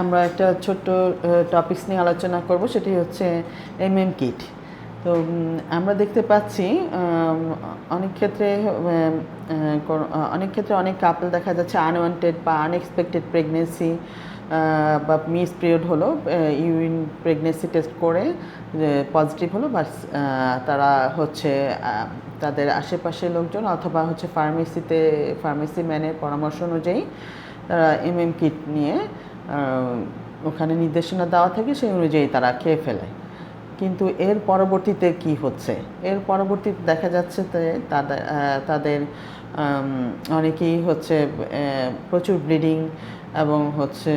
আমরা একটা ছোট্ট টপিকস নিয়ে আলোচনা করব সেটি হচ্ছে এম এম কিট তো আমরা দেখতে পাচ্ছি অনেক ক্ষেত্রে অনেক ক্ষেত্রে অনেক কাপল দেখা যাচ্ছে আনওয়ান্টেড বা আনএক্সপেক্টেড প্রেগনেন্সি বা মিস পিরিয়ড হলো ইউরিন প্রেগনেন্সি টেস্ট করে পজিটিভ হলো বা তারা হচ্ছে তাদের আশেপাশের লোকজন অথবা হচ্ছে ফার্মেসিতে ফার্মেসি ম্যানের পরামর্শ অনুযায়ী তারা এম এম কিট নিয়ে ওখানে নির্দেশনা দেওয়া থাকে সেই অনুযায়ী তারা খেয়ে ফেলে। কিন্তু এর পরবর্তীতে কি হচ্ছে? এর পরবর্তীতে দেখা যাচ্ছে তাদের তাদের অনেকেই হচ্ছে প্রচুর ব্লিডিং এবং হচ্ছে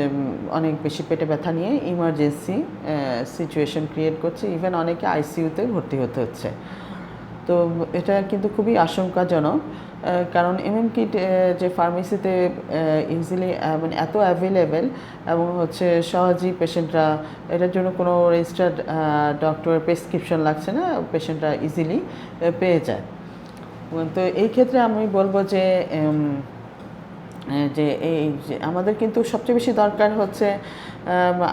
অনেক বেশি পেটে ব্যথা নিয়ে ইমার্জেন্সি সিচুয়েশন ক্রিয়েট করছে। ইভেন অনেকে আইসিইউতে ভর্তি হতে হচ্ছে। তো এটা কিন্তু খুবই আশঙ্কাজনক কারণ এমএম কিট যে ফার্মেসিতে ইজিলি মানে এত অ্যাভেলেবেল এবং হচ্ছে সহজেই পেশেন্টরা, এটার জন্য কোনো রেজিস্টার্ড ডক্টরের প্রেসক্রিপশন লাগছে না, পেশেন্টরা ইজিলি পেয়ে যায়। তো এই ক্ষেত্রে আমি বলব যে যে এই আমাদের কিন্তু সবচেয়ে বেশি দরকার হচ্ছে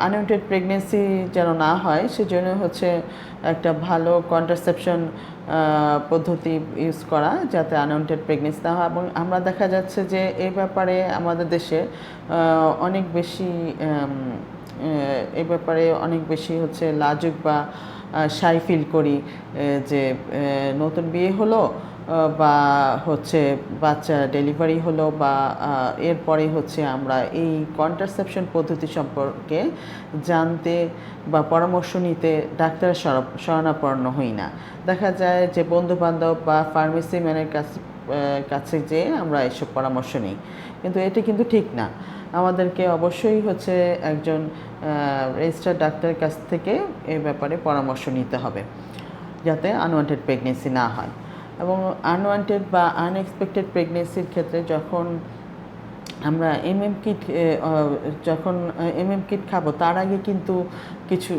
আনওয়ান্টেড প্রেগনেন্সি যেন না হয়, সেজন্য হচ্ছে একটা ভালো কন্ট্রাসেপশন পদ্ধতি ইউজ করা যাতে আনওয়ান্টেড প্রেগনেন্সি না হয়। এবং আমরা দেখা যাচ্ছে যে এই ব্যাপারে আমাদের দেশে অনেক বেশি এই ব্যাপারে অনেক বেশি হচ্ছে লাজুক বা সাই ফিল করি যে নতুন বিয়ে হলো বা হচ্ছে বাচ্চা ডেলিভারি হলো, বা এরপরে হচ্ছে আমরা এই কন্ট্রাসেপশন পদ্ধতি সম্পর্কে জানতে বা পরামর্শ নিতে ডাক্তারের শর- শরণাপন্ন হই না। দেখা যায় যে বন্ধু বান্ধব বা ফার্মেসি ম্যানের কাছে কাছে যেয়ে আমরা এসব পরামর্শ নিই। কিন্তু এটা কিন্তু ঠিক না। আমাদেরকে অবশ্যই হচ্ছে একজন রেজিস্টার ডাক্তারের কাছ থেকে এই ব্যাপারে পরামর্শ নিতে হবে, যাতে আনওয়ান্টেড প্রেগনেন্সি না হয়। এবং আনওয়ান্টেড বা আনএক্সপেক্টেড প্রেগনেন্সির ক্ষেত্রে যখন আমরা এমএম কিট যখন এমএম কিট খাব, তার আগে কিন্তু কিছু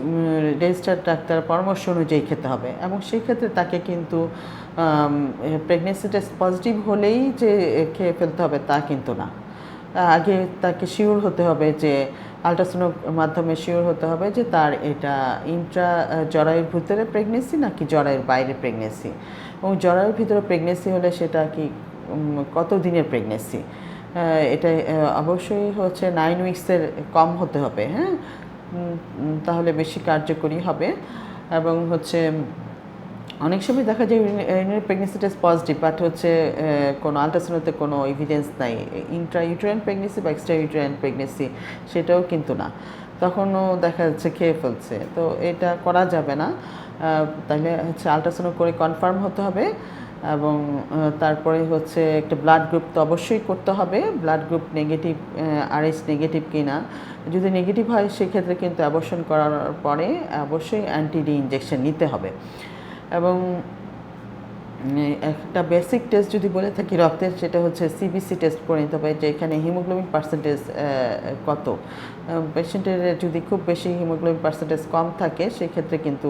রেজিস্টার্ড ডাক্তার পরামর্শ অনুযায়ী খেতে হবে। এবং সেই ক্ষেত্রে তাকে কিন্তু প্রেগনেন্সি টেস্ট পজিটিভ হলেই যে খেয়ে ফেলতে হবে তা কিন্তু না। আগে তাকে শিওর হতে হবে যে আলট্রাসাউন্ডের মাধ্যমে শিওর হতে হবে যে তার এটা ইন্ট্রা জরায়ুর ভিতরে প্রেগনেন্সি নাকি জরায়ুর বাইরে প্রেগনেন্সি এবং জরায়ুর ভিতরে প্রেগনেন্সি হলে সেটা কি কত দিনের প্রেগনেন্সি এটা অবশ্যই হচ্ছে নাইন উইক্সের কম হতে হবে হ্যাঁ? তাহলে বেশি কার্যকরী হবে। এবং হচ্ছে অনেক সময় দেখা যায় urinary pregnancy test positive but হচ্ছে কোনো আলট্রাসাউন্ডতে কোনো এভিডেন্স নাই। ইন্ট্রা ইউটেরাইন প্রেগনেন্সি বা এক্সট্রা ইউটেরাইন প্রেগনেন্সি সেটাও কিন্তু না। তখনও দেখা যাচ্ছে খেয়ে ফেলছে। তো এটা করা যাবে না। তাহলে হচ্ছে আলট্রাসাউন্ড করে কনফার্ম হতে হবে, এবং তারপরে হচ্ছে একটা ব্লাড গ্রুপ তো অবশ্যই করতে হবে। Blood group negative RS negative কিনা। যদি নেগেটিভ হয়, সেক্ষেত্রে কিন্তু অ্যাবর্শন করার পরে অবশ্যই অ্যান্টিডি ইঞ্জেকশন নিতে হবে। এবং একটা বেসিক টেস্ট যদি বলে থাকি রক্তের, সেটা হচ্ছে সিবিসি টেস্ট করে নিতে হবে, যে এখানে হিমোগ্লোবিন পার্সেন্টেজ কত। পেশেন্টের যদি খুব বেশি হিমোগ্লোবিন পার্সেন্টেজ কম থাকে, সেক্ষেত্রে কিন্তু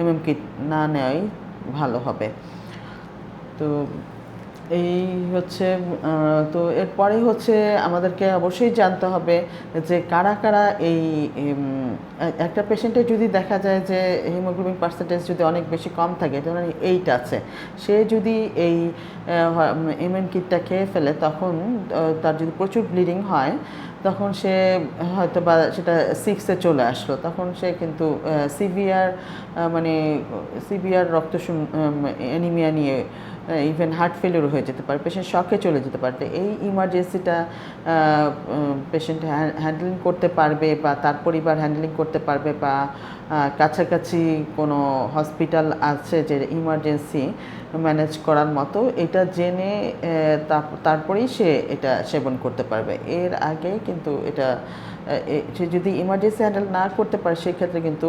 এমএমকি না নেওয়াই ভালো হবে। তো এই হচ্ছে তো এরপরেই হচ্ছে আমাদেরকে অবশ্যই জানতে হবে যে কারা কারা এই একটা পেশেন্টে যদি দেখা যায় যে হিমোগ্লোবিন পার্সেন্টেজ যদি অনেক বেশি কম থাকে যেমন এইট আছে, সে যদি এই এমএন কিটটা খেয়ে ফেলে, তখন তার যদি প্রচুর ব্লিডিং হয় তখন সে হয়তো বা সেটা সিক্সে চলে আসলো। তখন সে কিন্তু সিভিয়ার মানে সিভিয়ার রক্ত অ্যানিমিয়া নিয়ে ইভেন হার্ট ফেলিওর হয়ে যেতে পারে পেশেন্ট শখে চলে যেতে পারে। এই ইমার্জেন্সিটা পেশেন্ট হ্যান্ডেলিং করতে পারবে বা তার পরিবার হ্যান্ডেলিং করতে পারবে বা কাছাকাছি কোনো হসপিটাল আছে যে ইমার্জেন্সি ম্যানেজ করার মতো, এটা জেনে তারপরেই সে এটা সেবন করতে পারবে। এর আগে কিন্তু এটা সে যদি ইমার্জেন্সি হ্যান্ডেল না করতে পারে, সেক্ষেত্রে কিন্তু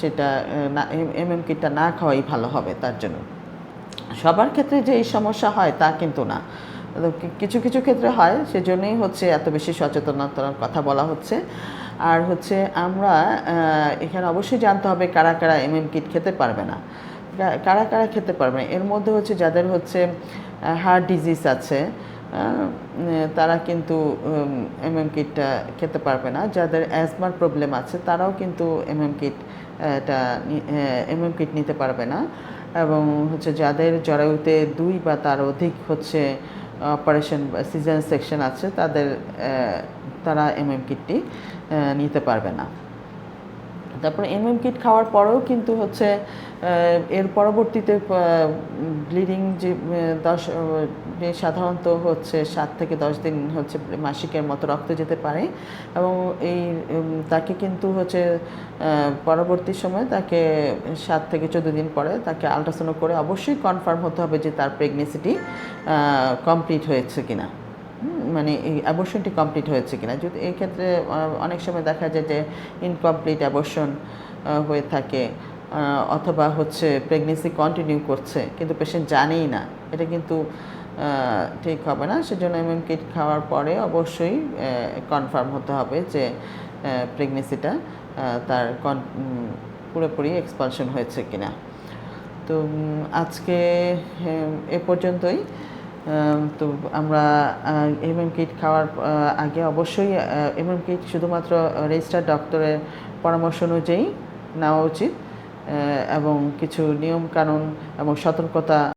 সেটা এম এম কিটটা না খাওয়াই ভালো হবে তার জন্য। সবার ক্ষেত্রে যে এই সমস্যা হয় তা কিন্তু না। কিছু কিছু ক্ষেত্রে হয়, সেজন্যই হচ্ছে এত বেশি সচেতনতার কথা বলা হচ্ছে। আর হচ্ছে আমরা এখানে অবশ্যই জানতে হবে কারা কারা এমএম কিট খেতে পারবে না। কারা কারা খেতে পারবে? এর মধ্যে হচ্ছে যাদের হচ্ছে হার্ট ডিজিজ আছে তারা কিন্তু এমএম কিটটা খেতে পারবে না। যাদের অ্যাজমার প্রবলেম আছে, তারাও কিন্তু এমএম কিট, এটা এমএম কিট নিতে পারবে না। এবং হচ্ছে যাদের জরায়ুতে দুই বা তার অধিক হচ্ছে, অপারেশন সিজন সেকশন আছে, তাদের তারা এমএম কিটটি নিতে পারবে না। তারপরে এমএম কিট খাওয়ার পরেও কিন্তু হচ্ছে এর পরবর্তীতে ব্লিডিং যে দশ সাধারণত হচ্ছে সাত থেকে দশ দিন হচ্ছে মাসিকের মতো রক্ত যেতে পারে এবং এই তাকে কিন্তু হচ্ছে পরবর্তী সময় তাকে সাত থেকে চোদ্দ দিন পরে তাকে আলট্রাসাউন্ড করে অবশ্যই কনফার্ম হতে হবে যে তার প্রেগনেন্সিটি কমপ্লিট হয়েছে কিনা। মানে অ্যাবর্শনটি কমপ্লিট হয়েছে কিনা? যদি এই ক্ষেত্রে অনেক সময় দেখা যায় যে ইনকমপ্লিট অ্যাবর্শন হয়ে থাকে অথবা হচ্ছে প্রেগনেন্সি কন্টিনিউ করছে, কিন্তু পেশেন্ট জানেই না, এটা কিন্তু ঠিক হবে না। সেজন্য এমএম কিট খাওয়ার পরে অবশ্যই কনফার্ম হতে হবে যে প্রেগনেন্সিটা তার কন- পুরোপুরি এক্সপালশন হয়েছে কিনা। তো আজকে এ পর্যন্তই। তো আমরা এমএম কিট খাওয়ার আগে অবশ্যই এমএম কিট শুধুমাত্র রেজিস্টার ডক্টরের পরামর্শ অনুযায়ী নেওয়া উচিত এবং কিছু নিয়মকানুন এবং সতর্কতা